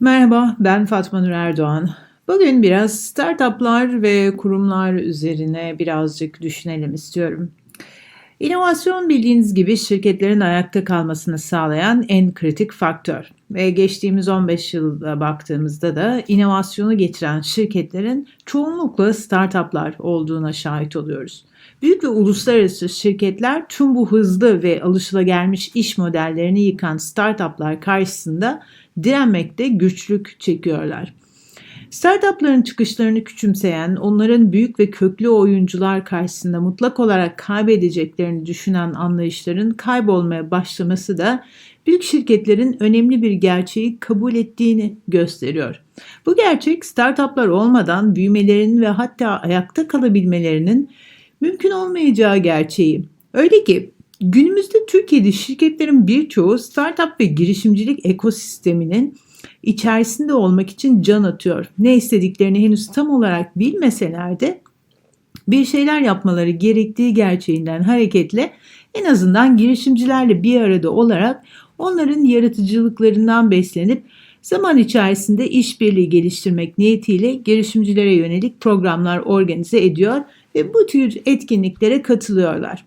Merhaba, ben Fatma Nur Erdoğan. Bugün biraz startuplar ve kurumlar üzerine birazcık düşünelim istiyorum. İnovasyon bildiğiniz gibi şirketlerin ayakta kalmasını sağlayan en kritik faktör. Ve geçtiğimiz 15 yılda baktığımızda da inovasyonu getiren şirketlerin çoğunlukla startuplar olduğuna şahit oluyoruz. Büyük ve uluslararası şirketler tüm bu hızlı ve alışılagelmiş iş modellerini yıkan startuplar karşısında direnmekte güçlük çekiyorlar. Startupların çıkışlarını küçümseyen, onların büyük ve köklü oyuncular karşısında mutlak olarak kaybedeceklerini düşünen anlayışların kaybolmaya başlaması da büyük şirketlerin önemli bir gerçeği kabul ettiğini gösteriyor. Bu gerçek startuplar olmadan büyümelerinin ve hatta ayakta kalabilmelerinin mümkün olmayacağı gerçeği. Öyle ki günümüzde Türkiye'de şirketlerin birçoğu startup ve girişimcilik ekosisteminin içerisinde olmak için can atıyor. Ne istediklerini henüz tam olarak bilmeseler de bir şeyler yapmaları gerektiği gerçeğinden hareketle en azından girişimcilerle bir arada olarak onların yaratıcılıklarından beslenip zaman içerisinde işbirliği geliştirmek niyetiyle girişimcilere yönelik programlar organize ediyor ve bu tür etkinliklere katılıyorlar.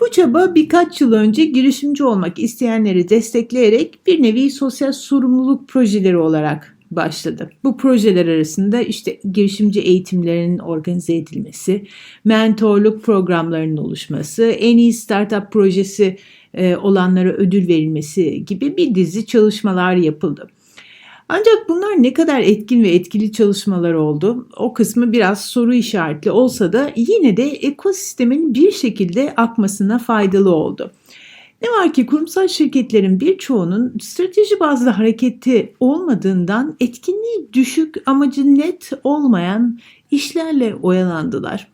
Bu çaba birkaç yıl önce girişimci olmak isteyenleri destekleyerek bir nevi sosyal sorumluluk projeleri olarak başladı. Bu projeler arasında işte girişimci eğitimlerinin organize edilmesi, mentorluk programlarının oluşması, en iyi startup projesi e, olanlara ödül verilmesi gibi bir dizi çalışmalar yapıldı. Ancak bunlar ne kadar etkin ve etkili çalışmalar oldu? O kısmı biraz soru işaretli olsa da yine de ekosistemin bir şekilde akmasına faydalı oldu. Ne var ki kurumsal şirketlerin birçoğunun strateji bazlı hareketi olmadığından etkinliği düşük amacı net olmayan işlerle oyalandılar.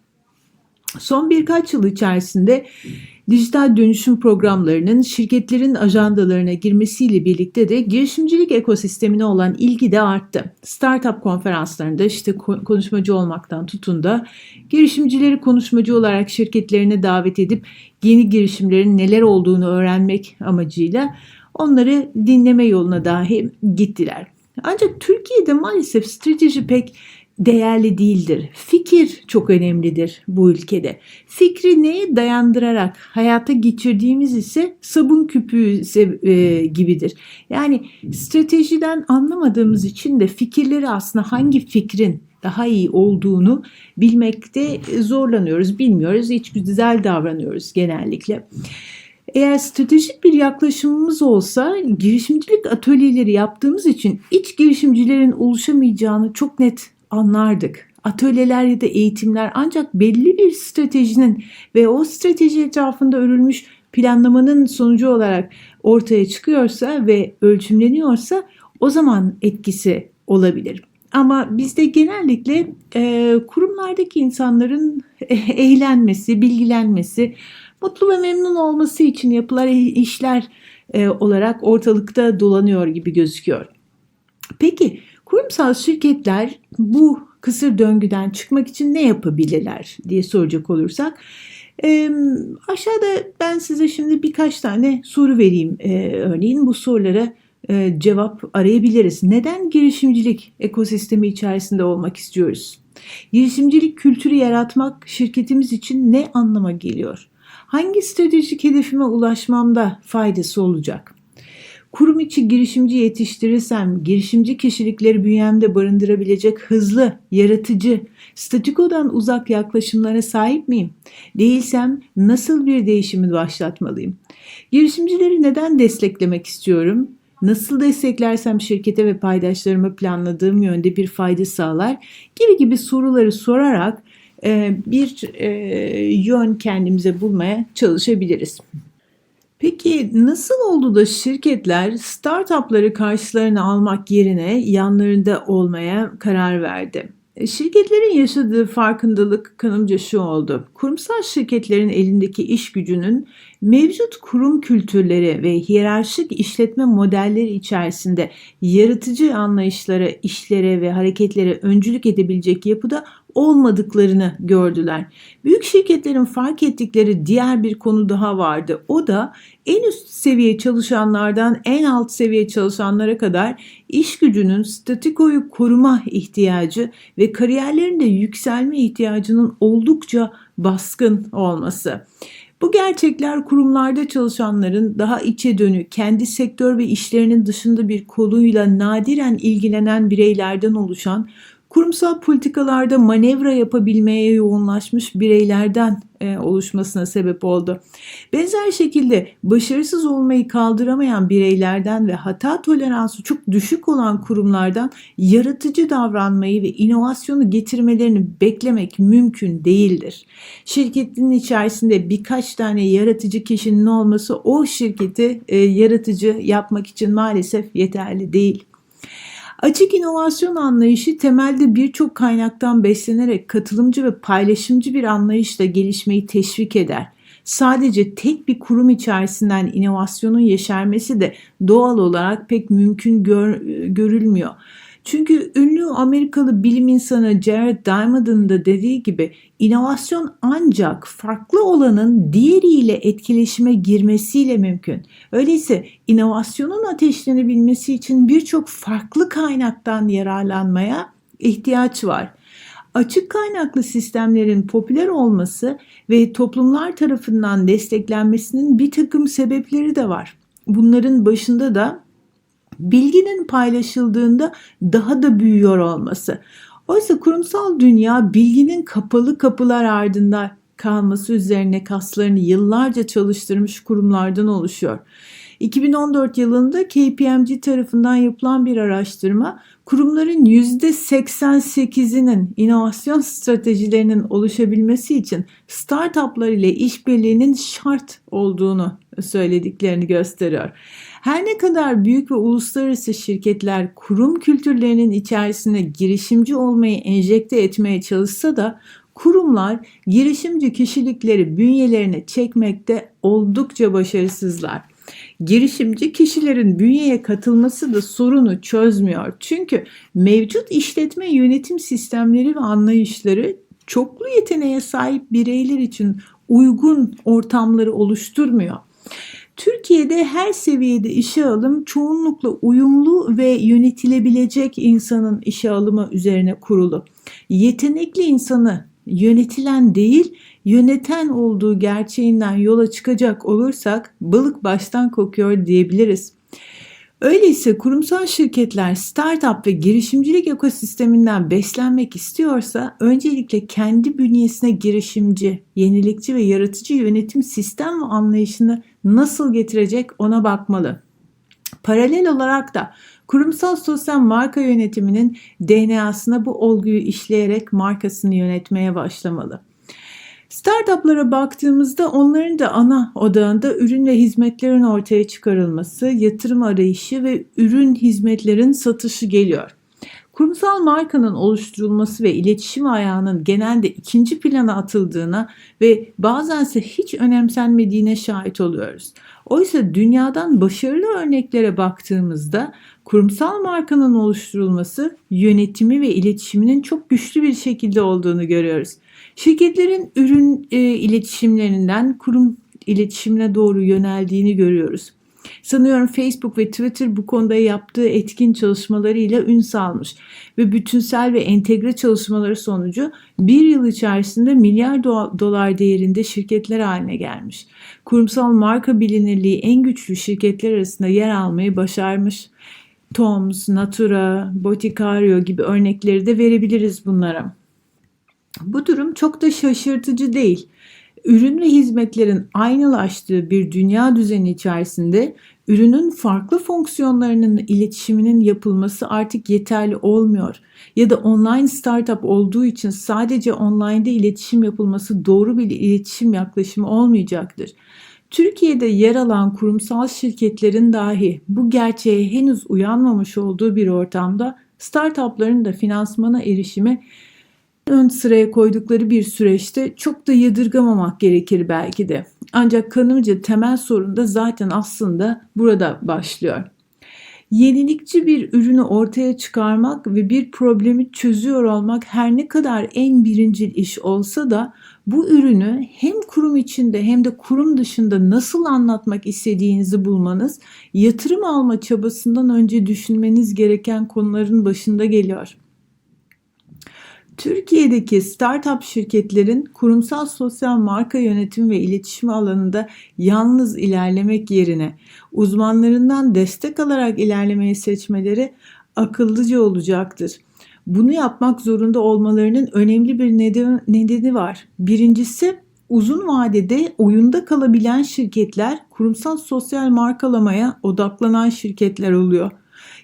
Son birkaç yıl içerisinde dijital dönüşüm programlarının şirketlerin ajandalarına girmesiyle birlikte de girişimcilik ekosistemine olan ilgi de arttı. Startup konferanslarında işte konuşmacı olmaktan tutun da girişimcileri konuşmacı olarak şirketlerine davet edip yeni girişimlerin neler olduğunu öğrenmek amacıyla onları dinleme yoluna dahi gittiler. Ancak Türkiye'de maalesef strateji pek değerli değildir. Fikir çok önemlidir bu ülkede. Fikri neye dayandırarak hayata geçirdiğimiz ise sabun küpü e, gibidir. Yani stratejiden anlamadığımız için de fikirleri aslında hangi fikrin daha iyi olduğunu bilmekte zorlanıyoruz, bilmiyoruz, hiç güzel davranıyoruz genellikle. Eğer stratejik bir yaklaşımımız olsa girişimcilik atölyeleri yaptığımız için iç girişimcilerin oluşamayacağını çok net anlardık. Atölyeler ya da eğitimler ancak belli bir stratejinin ve o strateji etrafında örülmüş planlamanın sonucu olarak ortaya çıkıyorsa ve ölçümleniyorsa o zaman etkisi olabilir. Ama bizde genellikle e, kurumlardaki insanların eğlenmesi, bilgilenmesi, mutlu ve memnun olması için yapılan işler e, olarak ortalıkta dolanıyor gibi gözüküyor. Peki Kurumsal şirketler bu kısır döngüden çıkmak için ne yapabilirler diye soracak olursak e, aşağıda ben size şimdi birkaç tane soru vereyim. E, örneğin bu sorulara e, cevap arayabiliriz. Neden girişimcilik ekosistemi içerisinde olmak istiyoruz? Girişimcilik kültürü yaratmak şirketimiz için ne anlama geliyor? Hangi stratejik hedefime ulaşmamda faydası olacak? Kurum içi girişimci yetiştirirsem girişimci kişilikleri bünyemde barındırabilecek hızlı, yaratıcı, statikodan uzak yaklaşımlara sahip miyim? Değilsem nasıl bir değişimi başlatmalıyım? Girişimcileri neden desteklemek istiyorum? Nasıl desteklersem şirkete ve paydaşlarıma planladığım yönde bir fayda sağlar gibi gibi soruları sorarak bir yön kendimize bulmaya çalışabiliriz. Peki nasıl oldu da şirketler startupları karşılarına almak yerine yanlarında olmaya karar verdi? E, şirketlerin yaşadığı farkındalık kanımca şu oldu. Kurumsal şirketlerin elindeki iş gücünün mevcut kurum kültürleri ve hiyerarşik işletme modelleri içerisinde yaratıcı anlayışlara, işlere ve hareketlere öncülük edebilecek yapıda olmadıklarını gördüler. Büyük şirketlerin fark ettikleri diğer bir konu daha vardı. O da en üst seviye çalışanlardan en alt seviye çalışanlara kadar iş gücünün statikoyu koruma ihtiyacı ve kariyerlerinde yükselme ihtiyacının oldukça baskın olması. Bu gerçekler kurumlarda çalışanların daha içe dönük, kendi sektör ve işlerinin dışında bir koluyla nadiren ilgilenen bireylerden oluşan kurumsal politikalarda manevra yapabilmeye yoğunlaşmış bireylerden e, oluşmasına sebep oldu. Benzer şekilde başarısız olmayı kaldıramayan bireylerden ve hata toleransı çok düşük olan kurumlardan yaratıcı davranmayı ve inovasyonu getirmelerini beklemek mümkün değildir. Şirketin içerisinde birkaç tane yaratıcı kişinin olması o şirketi e, yaratıcı yapmak için maalesef yeterli değil. Açık inovasyon anlayışı temelde birçok kaynaktan beslenerek katılımcı ve paylaşımcı bir anlayışla gelişmeyi teşvik eder. Sadece tek bir kurum içerisinden inovasyonun yeşermesi de doğal olarak pek mümkün gör, görülmüyor. Çünkü ünlü Amerikalı bilim insanı Jared Diamond'ın da dediği gibi inovasyon ancak farklı olanın diğeriyle etkileşime girmesiyle mümkün. Öyleyse inovasyonun ateşlenebilmesi için birçok farklı kaynaktan yararlanmaya ihtiyaç var. Açık kaynaklı sistemlerin popüler olması ve toplumlar tarafından desteklenmesinin bir takım sebepleri de var. Bunların başında da bilginin paylaşıldığında daha da büyüyor olması. Oysa kurumsal dünya bilginin kapalı kapılar ardında kalması üzerine kaslarını yıllarca çalıştırmış kurumlardan oluşuyor. 2014 yılında KPMG tarafından yapılan bir araştırma kurumların %88'inin inovasyon stratejilerinin oluşabilmesi için startuplar ile işbirliğinin şart olduğunu söylediklerini gösteriyor. Her ne kadar büyük ve uluslararası şirketler kurum kültürlerinin içerisine girişimci olmayı enjekte etmeye çalışsa da kurumlar girişimci kişilikleri bünyelerine çekmekte oldukça başarısızlar. Girişimci kişilerin bünyeye katılması da sorunu çözmüyor. Çünkü mevcut işletme yönetim sistemleri ve anlayışları çoklu yeteneğe sahip bireyler için uygun ortamları oluşturmuyor. Türkiye'de her seviyede işe alım çoğunlukla uyumlu ve yönetilebilecek insanın işe alımı üzerine kurulu. Yetenekli insanı yönetilen değil, yöneten olduğu gerçeğinden yola çıkacak olursak balık baştan kokuyor diyebiliriz. Öyleyse kurumsal şirketler startup ve girişimcilik ekosisteminden beslenmek istiyorsa öncelikle kendi bünyesine girişimci, yenilikçi ve yaratıcı yönetim sistem ve anlayışını nasıl getirecek ona bakmalı. Paralel olarak da kurumsal sosyal marka yönetiminin DNA'sına bu olguyu işleyerek markasını yönetmeye başlamalı. Startuplara baktığımızda onların da ana odağında ürün ve hizmetlerin ortaya çıkarılması, yatırım arayışı ve ürün hizmetlerin satışı geliyor. Kurumsal markanın oluşturulması ve iletişim ayağının genelde ikinci plana atıldığına ve bazense hiç önemsenmediğine şahit oluyoruz. Oysa dünyadan başarılı örneklere baktığımızda kurumsal markanın oluşturulması, yönetimi ve iletişiminin çok güçlü bir şekilde olduğunu görüyoruz. Şirketlerin ürün e, iletişimlerinden kurum iletişimine doğru yöneldiğini görüyoruz. Sanıyorum Facebook ve Twitter bu konuda yaptığı etkin çalışmalarıyla ün salmış ve bütünsel ve entegre çalışmaları sonucu bir yıl içerisinde milyar dolar değerinde şirketler haline gelmiş. Kurumsal marka bilinirliği en güçlü şirketler arasında yer almayı başarmış. Toms, Natura, Boticario gibi örnekleri de verebiliriz bunlara. Bu durum çok da şaşırtıcı değil. Ürün ve hizmetlerin aynılaştığı bir dünya düzeni içerisinde ürünün farklı fonksiyonlarının iletişiminin yapılması artık yeterli olmuyor. Ya da online startup olduğu için sadece online'da iletişim yapılması doğru bir iletişim yaklaşımı olmayacaktır. Türkiye'de yer alan kurumsal şirketlerin dahi bu gerçeğe henüz uyanmamış olduğu bir ortamda startupların da finansmana erişimi ön sıraya koydukları bir süreçte çok da yadırgamamak gerekir belki de. Ancak kanımca temel sorun da zaten aslında burada başlıyor. Yenilikçi bir ürünü ortaya çıkarmak ve bir problemi çözüyor olmak her ne kadar en birincil iş olsa da bu ürünü hem kurum içinde hem de kurum dışında nasıl anlatmak istediğinizi bulmanız yatırım alma çabasından önce düşünmeniz gereken konuların başında geliyor. Türkiye'deki startup şirketlerin kurumsal sosyal marka yönetimi ve iletişimi alanında yalnız ilerlemek yerine uzmanlarından destek alarak ilerlemeyi seçmeleri akıllıca olacaktır. Bunu yapmak zorunda olmalarının önemli bir nedeni, nedeni var. Birincisi uzun vadede oyunda kalabilen şirketler kurumsal sosyal markalamaya odaklanan şirketler oluyor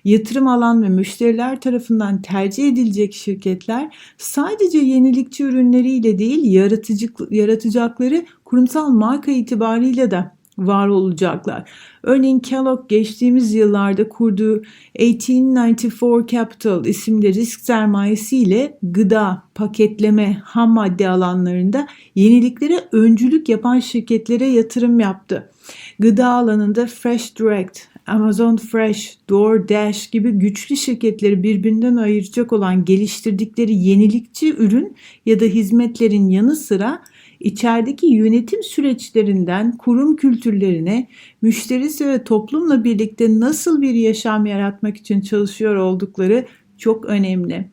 yatırım alan ve müşteriler tarafından tercih edilecek şirketler sadece yenilikçi ürünleriyle değil yaratıcı, yaratacakları kurumsal marka itibariyle de var olacaklar. Örneğin Kellogg geçtiğimiz yıllarda kurduğu 1894 Capital isimli risk sermayesiyle gıda, paketleme, ham madde alanlarında yeniliklere öncülük yapan şirketlere yatırım yaptı. Gıda alanında Fresh Direct, Amazon Fresh, DoorDash gibi güçlü şirketleri birbirinden ayıracak olan geliştirdikleri yenilikçi ürün ya da hizmetlerin yanı sıra içerideki yönetim süreçlerinden kurum kültürlerine, müşterisi ve toplumla birlikte nasıl bir yaşam yaratmak için çalışıyor oldukları çok önemli.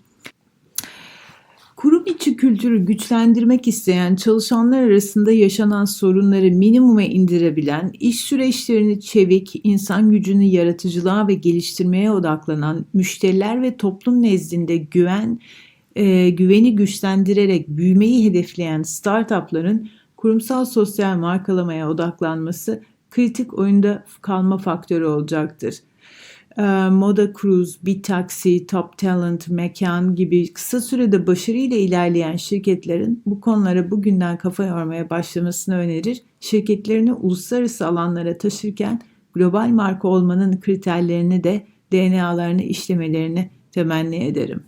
İçi kültürü güçlendirmek isteyen çalışanlar arasında yaşanan sorunları minimuma indirebilen, iş süreçlerini çevik, insan gücünü yaratıcılığa ve geliştirmeye odaklanan, müşteriler ve toplum nezdinde güven, e, güveni güçlendirerek büyümeyi hedefleyen startupların kurumsal sosyal markalamaya odaklanması kritik oyunda kalma faktörü olacaktır. Ee, Moda Cruise, Bir Taksi, Top Talent, Mekan gibi kısa sürede başarıyla ilerleyen şirketlerin bu konulara bugünden kafa yormaya başlamasını önerir. Şirketlerini uluslararası alanlara taşırken global marka olmanın kriterlerini de DNA'larını işlemelerini temenni ederim.